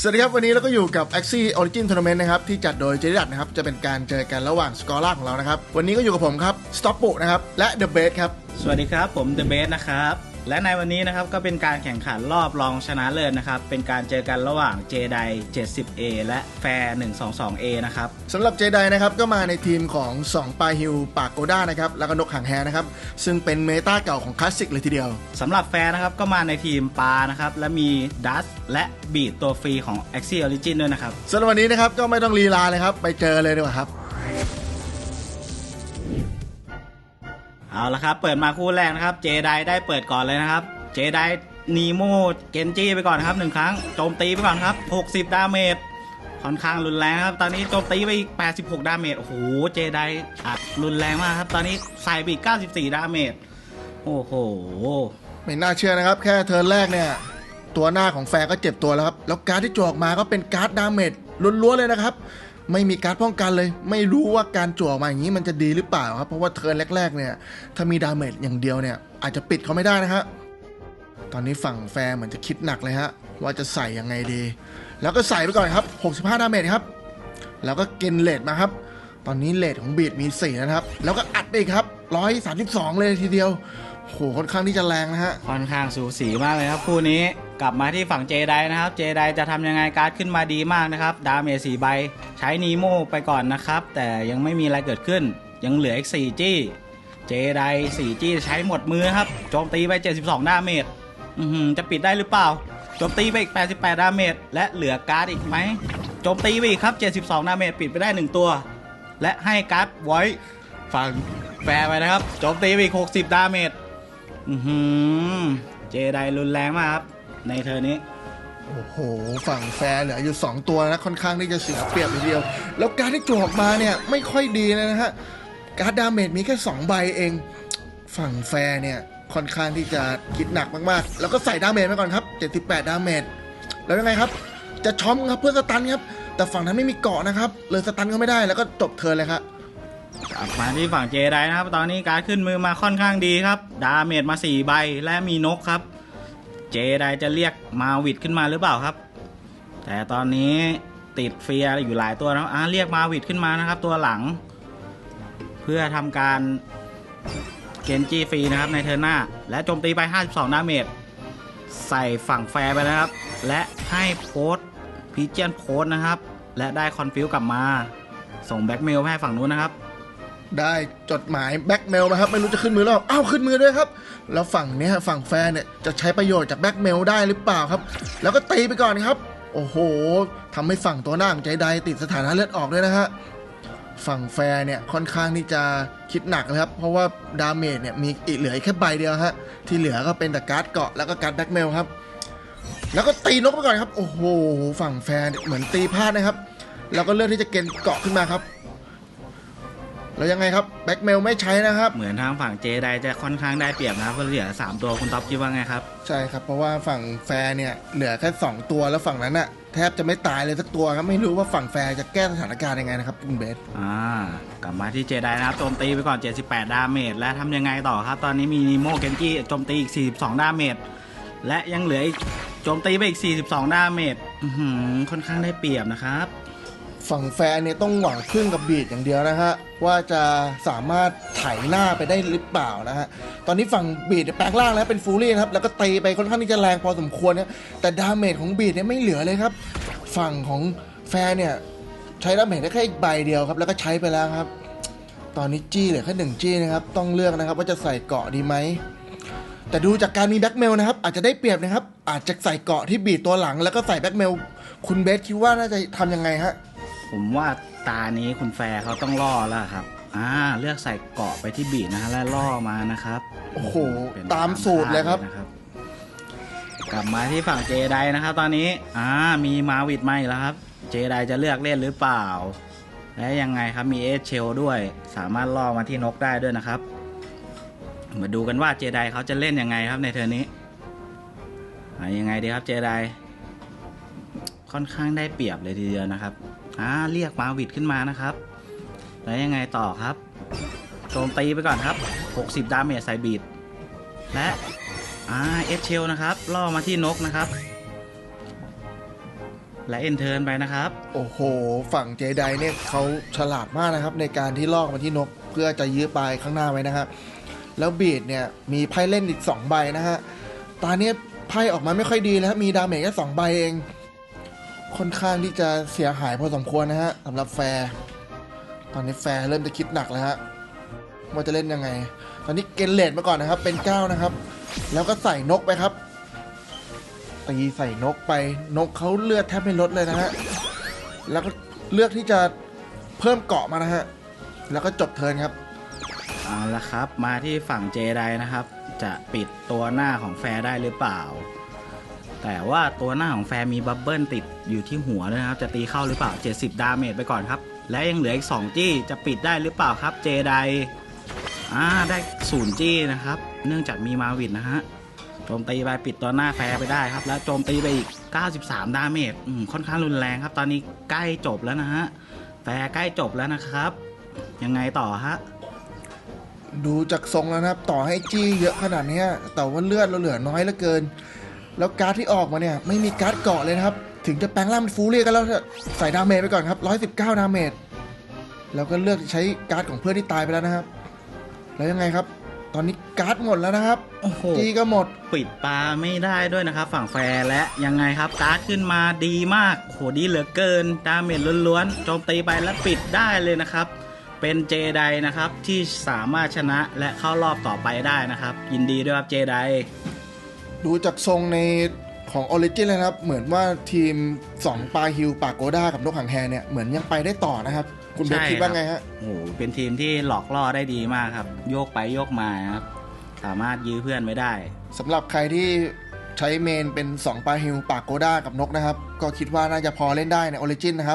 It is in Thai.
สวัสดีครับ วันนี้เราก็อยู่กับ Axie Origin Tournament นะครับ ที่จัดโดยเจดิดัตนะครับ จะเป็นการเจอกันระหว่างสกอร์ล่าของเรานะครับ วันนี้ก็อยู่กับผมครับ Stop ปุนะครับ และ The b a s ครับ สวัสดีครับผม The b a s นะครับ และในวันนี้นะครับก็เป็นการแข่งขันรอบรองชนะเลิศนะครับ เป็นการเจอกันระหว่าง j d i 70A และแฟร์ 122A นะครับสำหรับเจไดนะครับก็มาในทีมของ 2 ปาฮิลปากโกด้านะครับแล้วก็นกหางแฮนะครับ ซึ่งเป็นเมตาเก่าของคลาสสิกเลยทีเดียวสำหรับแฟร์นะครับก็มาในทีมปลานะครับ และมีดัสและบีดตัวฟรีของ Axie Origin ด้วยนะครับสำหรับวันนี้นะครับก็ไม่ต้องลีลาเลยครับ ไปเจอเลยดีกว่าครับ เอาละครับ เปิดมาคู่แรกนะครับ เจไดได้เปิดก่อนเลยนะครับ เจไดนีโมเกนจิไปก่อนครับหนึ่งครั้งโจมตีไปก่อนครับ 60 ดาเมจค่อนข้างรุนแรงครับ ตอนนี้โจมตีไปอีก 86 ดาเมจโอ้โหเจไดอัดรุนแรงมากครับ ตอนนี้ใส่ไปอีก 94 ดาเมจโอ้โหไม่น่าเชื่อนะครับ แค่เทิร์นแรกเนี่ย ตัวหน้าของแฟร์ก็เจ็บตัวแล้วครับ แล้วการ์ดที่จั่วออกมาก็เป็นการ์ดดาเมจล้วนๆเลยนะครับ ไม่มีการป้องกันเลย ไม่รู้ว่าการจั่วออกมาอย่างนี้มันจะดีหรือเปล่าครับ เพราะว่าเทิร์นแรก ๆ เนี่ย ถ้ามีดาเมจอย่างเดียวเนี่ย อาจจะปิดเขาไม่ได้นะฮะตอนนี้ฝั่งแฟร์เหมือนจะคิดหนักเลยฮะ ว่าจะใส่ยังไงดี แล้วก็ใส่ไปก่อนครับ 65 ดาเมจครับ แล้วก็เกนเลดมาครับ ตอนนี้เลทของบีดมี 4 นะครับ แล้วก็อัดไปอีกครับ 132 เลยทีเดียวโหค่อนข้างที่จะแรงนะฮะ ค่อนข้างสูสีมากเลยครับคู่นี้ กลับมาที่ฝั่งเจไดนะครับ เจไดจะทำยังไงการ์ดขึ้นมาดีมากนะครับ ดาเมจสี่ใบ ใช้นีโมไปก่อนนะครับ แต่ยังไม่มีอะไรเกิดขึ้น ยังเหลืออีก4จี้ เจได4จี้ใช้หมดมือครับ โจมตีไป 72 ดาเมจจะปิดได้หรือเปล่า โจมตีไปอีก 88 ดาเมจ และเหลือการ์ดอีกไหม โจมตีไปอีกครับ 72 ดาเมจ ปิดไปได้ 1 ตัว และให้การ์ดไว้ฝั่งแฟร์ไปนะครับ โจมตีไปอีก 60 ดาเมจเจไดรุนแรงมากครับ ในเทอร์นี้ โอ้โห ฝั่งแฟร์เหลืออยู่ 2 ตัวนะค่อนข้างที่จะเสียเปรียบทีเดียว แล้วการดที่จั่วออกมาเนี่ยไม่ค่อยดีเลยนะฮะ การดดาเมจมีแค่ 2 ใบเอง ฝั่งแฟร์เนี่ยค่อนข้างที่จะคิดหนักมากๆ แล้วก็ใส่ดาเมจไปก่อนครับ 78 ดาเมจ แล้วยังไงครับ จะช้อมครับเพื่อสตันครับ แต่ฝั่งนั้นไม่มีเกาะนะครับ เลยสตันก็ไม่ได้ แล้วก็จบเทิร์นเลยครับกลับมาที่ฝั่งเจไดนะครับ ตอนนี้การดขึ้นมือมาค่อนข้างดีครับ ดาเมจมา 4 ใบ และมีนกครับเจไดจะเรียกมาวิดขึ้นมาหรือเปล่าครับ แต่ตอนนี้ติดเฟียอยู่หลายตัวนะอ่าเรียกมาวิดขึ้นมานะครับ ตัวหลัง เพื่อทำการเกนจีฟรีนะครับในเทอร์หน้า และโจมตีไป 52 ดาเมจใส่ฝั่งแฟร์ไปนะครับ และให้โพสพีเจียนโพสนะครับ และได้คอนฟิวกลับมา ส่งแบ็กเมลให้ฝั่งนู้นนะครับ ได้จดหมายแบ็กเมลมาครับ ไม่รู้จะขึ้นมือหรือเปล่าอ้าวขึ้นมือด้วยครับ แล้วฝั่งเนี้ยฝั่งแฟนเนี่ยจะใช้ประโยชน์จากแบ็กเมลได้หรือเปล่าครับ แล้วก็ตีไปก่อนครับ โอ้โหทำให้ฝั่งตัวหน้าของใจใดติดสถานะเลือดออกด้วยนะฮะฝั่งแฟร์เนี่ยค่อนข้างที่จะคิดหนักเลยครับ เพราะว่าดาเมจเนี่ยมีอีกเหลือแค่ใบเดียวฮะที่เหลือก็เป็นแต่การ์ดเกาะแล้วก็การ์ดแบ็กเมลครับแล้วก็ตีนกไปก่อนครับ โอ้โห ฝั่งแฟร์เนี่ยเหมือนตีพลาดนะครับ แล้วก็เลือกที่จะเกณฑ์เกาะขึ้นมาครับ แล้วยังไงครับแบ็กเมลไม่ใช้นะครับ เหมือนทางฝั่งเจไดจะค่อนข้างได้เปรียบนะครับเพราะเหลือ 3 ตัวคุณท็อปคิดว่าไงครับ ใช่ครับ เพราะว่าฝั่งแฟร์เนี่ยเหลือแค่ 2 ตัวแล้วฝั่งนั้นน่ะแทบจะไม่ตายเลยสักตัวครับไม่รู้ว่าฝั่งแฟร์จะแก้สถานการณ์ยังไงนะครับคุณเบสอ่ากลับมาที่เจไดนะครับโจมตีไปก่อน 78 ดาเมจและทำยังไงต่อครับ ตอนนี้มีนิโมเกนจิโจมตีอีก 42 ดาเมจและยังเหลืออีกโจมตีไปอีก 42 ดาเมจอื้อหือค่อนข้างได้เปรียบนะครับ ฝั่งแฟร์เนี่ยต้องหวังพึ่งกับบีดอย่างเดียวนะฮะว่าจะสามารถไถหน้าไปได้หรือเปล่านะฮะตอนนี้ฝั่งบีดแปลงร่างแล้วเป็นฟูรี่นะครับแล้วก็ตีไปค่อนข้างที่จะแรงพอสมควรนะแต่ดาเมจของบีดเนี่ยไม่เหลือเลยครับ ฝั่งของแฟร์เนี่ยใช้ดาเมจได้แค่อีกใบเดียวครับ แล้วก็ใช้ไปแล้วครับ ตอนนี้จี้เหลือแค่หนึ่งจี้นะครับต้องเลือกนะครับว่าจะใส่เกาะดีไหมแต่ดูจากการมีแบ็กเมลนะครับอาจจะได้เปรียบนะครับ อาจจะใส่เกาะที่บีดตัวหลัง แล้วก็ใส่แบ็กเมลคุณเบสคิดว่าน่าจะทำยังไงฮะ ผมว่าตานี้คุณแฟร์เขาต้องล่อแล้วครับอ่าเลือกใส่เกาะไปที่บีดนะฮะแล้วล่อมานะครับโอ้โหเป็นตามสูตรเลยครับ นะกลับมาที่ฝั่งเจไดนะครับ ตอนนี้อ่ามีมาวิดมาอีกแล้วครับ เจไดจะเลือกเล่นหรือเปล่า และยังไงครับมีเอสเชลด้วย สามารถล่อมาที่นกได้ด้วยนะครับ มาดูกันว่าเจไดเขาจะเล่นยังไงครับในเทอร์นนี้อ่ายังไงดีครับเจไดค่อนข้างได้เปรียบเลยทีเดียวนะครับ อ่าเรียกมาวิดขึ้นมานะครับ แล้วยังไงต่อครับโจมตีไปก่อนครับ 60 ดาเมจใส่บีดและอ่าเอสเชลนะครับล่อมาที่นกนะครับ และเอนเทิร์นไปนะครับ โอ้โห ฝั่งเจไดเนี่ยเขาฉลาดมากนะครับ ในการที่ลอกมาที่นกเพื่อจะยื้อปลายข้างหน้าไว้นะครับ แล้วบีดเนี่ยมีไพ่เล่นอีก 2 ใบนะฮะตาเนี้ยไพ่ออกมาไม่ค่อยดีแล้วมีดาเมจแค่สองใบเอง ค่อนข้างที่จะเสียหายพอสมควรนะฮะสำหรับแฟร์ตอนนี้แฟร์เริ่มจะคิดหนักแล้วฮะว่าจะเล่นยังไง ตอนนี้เกนเลดมาก่อนนะครับ เป็น 9 นะครับ แล้วก็ใส่นกไปครับตีใส่นกไปนกเขาเลือดแทบไม่ลดเลยนะฮะแล้วก็เลือกที่จะเพิ่มเกาะมานะฮะแล้วก็จบเทิร์นครับเอาละครับ มาที่ฝั่งเจไดนะครับ จะปิดตัวหน้าของแฟร์ได้หรือเปล่า แต่ว่าตัวหน้าของแฟร์มีบับเบิลติดอยู่ที่หัวด้วยนะครับ จะตีเข้าหรือเปล่า 70 ดาเมจไปก่อนครับ และยังเหลืออีก 2 จี้จะปิดได้หรือเปล่าครับ เจไดอ่าได้ศูนย์จี้นะครับ เนื่องจากมีมาวินนะฮะโจมตีไปปิดตัวหน้าแฟร์ไปได้ครับ แล้วโจมตีไปอีก 93 ดาเมจอืมค่อนข้างรุนแรงครับ ตอนนี้ใกล้จบแล้วนะฮะแฟร์ใกล้จบแล้วนะครับ ยังไงต่อฮะดูจากทรงแล้วนะครับ ต่อให้จี้เยอะขนาดนี้แต่ว่าเลือดเราเหลือน้อยเหลือเกิน แล้วการ์ดที่ออกมาเนี่ยไม่มีการ์ดเกาะเลยนะครับ ถึงจะแปลงร่างเป็นฟูเรียกันแล้วเถอะใส่ดาเมจไปก่อนครับ 119 ดาเมจแล้วก็เลือกใช้การ์ดของเพื่อนที่ตายไปแล้วนะครับ แล้วยังไงครับ ตอนนี้การ์ดหมดแล้วนะครับโอ้โหจี้ก็หมดปิดปลาไม่ได้ด้วยนะครับ ฝั่งแฟร์และยังไงครับ การ์ดขึ้นมาดีมากโหดีเหลือเกิน ดาเมจล้วนๆโจมตีไปและปิดได้เลยนะครับเป็นเจไดนะครับที่สามารถชนะและเข้ารอบต่อไปได้นะครับ ยินดีด้วยครับเจได ดูจากทรงในของออริจินเลยนะครับ เหมือนว่าทีม 2ปลาฮิวปากโกด้ากับนกหางแฮเนี่ย เหมือนยังไปได้ต่อนะครับ คุณเบสคิดว่าไงฮะโอ้โหเป็นทีมที่หลอกล่อได้ดีมากครับ โยกไปโยกมาครับ สามารถยื้อเพื่อนไว้ได้สำหรับใครที่ใช้เมนเป็น 2ปลาฮิวปากโกด้ากับนกนะครับ ก็คิดว่าน่าจะพอเล่นได้ในออริจินนะครับ